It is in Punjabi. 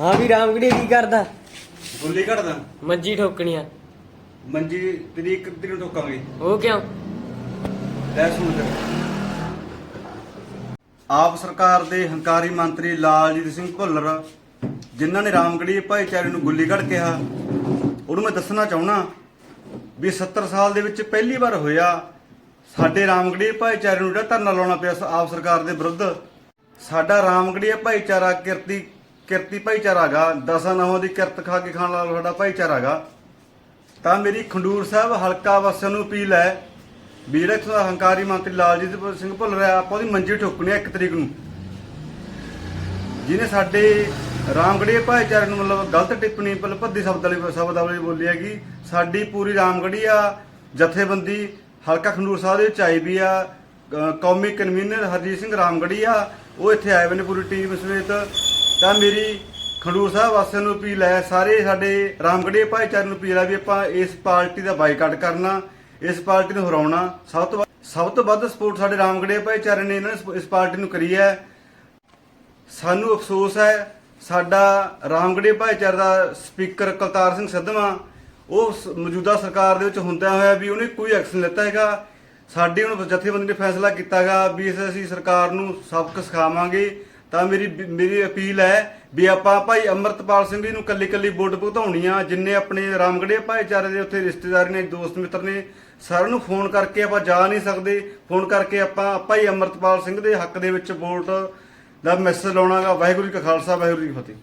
ਹਾਂ ਵੀ ਰਾਮਗੜੀ ਕੀ ਕਰਦਾ? ਗੁੱਲੀ ਘੜਦਾ ਮੰਜੀ ਠੋਕਣੀਆਂ। ਮੰਜੀ ਤੇਰੀ ਇੱਕ ਤੇਰੀ ਨੂੰ ਠੋਕਾਂਗੇ। ਉਹ ਕਿਉਂ? ਲੈ ਸੁਣ ਤੇ ਆਪ ਸਰਕਾਰ ਦੇ ਹੰਕਾਰੀ ਮੰਤਰੀ ਲਾਲਜੀਤ ਸਿੰਘ ਭੁੱਲਰ ਜਿਨ੍ਹਾਂ ਨੇ ਰਾਮਗੜੀ ਭਾਈਚਾਰੇ ਨੂੰ ਗੁੱਲੀਗੜ੍ਹ ਕਿਹਾ ਉਹਨੂੰ ਮੈਂ ਦੱਸਣਾ ਚਾਹੁੰਦਾ ਵੀ 70 ਸਾਲ ਦੇ ਵਿੱਚ ਪਹਿਲੀ ਵਾਰ ਹੋਇਆ ਸਾਡੇ ਰਾਮਗੜੀ ਭਾਈਚਾਰੇ ਨੂੰ ਜਿਹੜਾ ਧਰਨਾ ਲਾਉਣਾ ਪਿਆ ਆਪ ਸਰਕਾਰ ਦੇ ਵਿਰੁੱਧ। ਸਾਡਾ ਰਾਮਗੜੀ ਭਾਈਚਾਰਾ ਕਿਰਤੀ ਕਿਰਤੀ ਭਾਈਚਾਰਾ ਗਾ ਦਸਾਂ ਨਹੁੰ ਦੀ ਕਿਰਤ ਖਾ ਕੇ ਖਾਣ ਵਾਲਾ ਸਾਡਾ ਭਾਈਚਾਰਾ ਗਾ ਤਾਂ ਮੇਰੀ ਖੰਡੂਰ ਸਾਹਿਬ ਹਲਕਾ ਵਾਸੀਆਂ ਨੂੰ ਅਪੀਲ ਹੈ ਵੀ ਦਾ ਹੰਕਾਰੀ ਮੰਤਰੀ ਲਾਲਜੀਤ ਸਿੰਘ ਭੁੱਲ ਰਿਹਾ ਆਪਾਂ ਉਹਦੀ ਮੰਜੀ ਠੋਕਣੀ ਹੈ ਇੱਕ ਤਰੀਕ ਨੂੰ। ਜਿਹਨੇ ਸਾਡੇ ਰਾਮਗੜੀ ਭਾਈਚਾਰੇ ਨੂੰ ਮਤਲਬ ਗਲਤ ਟਿੱਪਣੀ, ਮਤਲਬ ਭੱਦੀ ਸ਼ਬਦ ਵਾਲੀ ਸ਼ਬਦ ਵਾਲੀ ਬੋਲੀ ਹੈਗੀ। ਸਾਡੀ ਪੂਰੀ ਰਾਮਗੜੀ ਆ, ਜਥੇਬੰਦੀ, ਹਲਕਾ ਖੰਡੂਰ ਸਾਹਿਬ ਦੇ ਵਿੱਚ ਆਈ ਵੀ ਆ ਕੌਮੀ ਕਨਵੀਨਰ ਹਰਜੀਤ ਸਿੰਘ ਰਾਮਗੜੀ ਆ, ਉਹ ਇੱਥੇ ਆਏ ਹੋਏ ਨੇ ਪੂਰੀ ਟੀਮ ਸਮੇਤ। ਤਾਂ ਮੇਰੀ ਖੰਡੂਰ ਸਾਹਿਬ ਵਾਸੀਆਂ ਨੂੰ ਅਪੀਲ ਹੈ, ਸਾਰੇ ਸਾਡੇ ਰਾਮਗੜੀ ਭਾਈਚਾਰੇ ਨੂੰ ਅਪੀਲ ਹੈ ਵੀ ਆਪਾਂ ਇਸ ਪਾਰਟੀ ਦਾ ਬਾਈਕਾਟ ਕਰਨਾ, ਇਸ ਪਾਰਟੀ ਨੂੰ ਹਰਾਉਣਾ। ਸਭ ਤੋਂ ਵੱਧ- ਸਭ ਤੋਂ ਵੱਧ ਸਪੋਰਟ ਸਾਡੇ ਰਾਮਗੜੀ ਭਾਈਚਾਰੇ ਨੇ ਇਹਨਾਂ ਨੇ ਇਸ ਪਾਰਟੀ ਨੂੰ ਕਰੀ ਹੈ। ਸਾਨੂੰ ਅਫਸੋਸ ਹੈ, ਸਾਡਾ ਰਾਮਗੜੀ ਭਾਈਚਾਰੇ ਦਾ ਸਪੀਕਰ ਕਲਤਾਰ ਸਿੰਘ ਸਿੱਧਵਾਂ, ਉਹ ਮੌਜੂਦਾ ਸਰਕਾਰ ਦੇ ਵਿੱਚ ਹੁੰਦਾ ਹੋਇਆ ਵੀ ਉਹਨੇ ਕੋਈ ਐਕਸ਼ਨ ਲਿੱਤਾ ਹੈਗਾ। ਸਾਡੀ ਹੁਣ ਜਥੇਬੰਦੀ ਨੇ ਫੈਸਲਾ ਕੀਤਾਗਾ ਵੀ ਅਸੀਂ ਸਰਕਾਰ ਨੂੰ ਸਬਕ ਸਿਖਾਵਾਂਗੇ। ਤਾਂ ਮੇਰੀ ਮੇਰੀ ਅਪੀਲ ਹੈ ਵੀ ਆਪਾਂ ਭਾਈ ਅਮਰਤਪਾਲ ਸਿੰਘ ਜੀ ਨੂੰ ਕੱਲੀ ਕੱਲੀ ਵੋਟ ਭੁਗਤਾਉਣੀ ਆ, ਜਿੰਨੇ ਆਪਣੇ ਰਾਮਗੜੇ ਭਾਈਚਾਰੇ ਦੇ ਉੱਥੇ ਰਿਸ਼ਤੇਦਾਰ ਨੇ, ਦੋਸਤ ਮਿੱਤਰ ਨੇ, ਸਾਰਿਆਂ ਨੂੰ ਫੋਨ ਕਰਕੇ ਆਪਾਂ ਜਾ ਨਹੀਂ ਸਕਦੇ। ਫੋਨ ਕਰਕੇ ਆਪਾਂ ਭਾਈ ਅਮਰਤਪਾਲ ਸਿੰਘ ਦੇ ਹੱਕ ਦੇ ਵਿੱਚ ਵੋਟ ਦਾ ਮੈਸੇਜ ਲਾਉਣਾਗਾ ਵਾਹਿਗੁਰੂ ਜੀ ਕਾ ਖਾਲਸਾ, ਵਾਹਿਗੁਰੂ ਜੀ ਕੀ ਫਤਿਹ।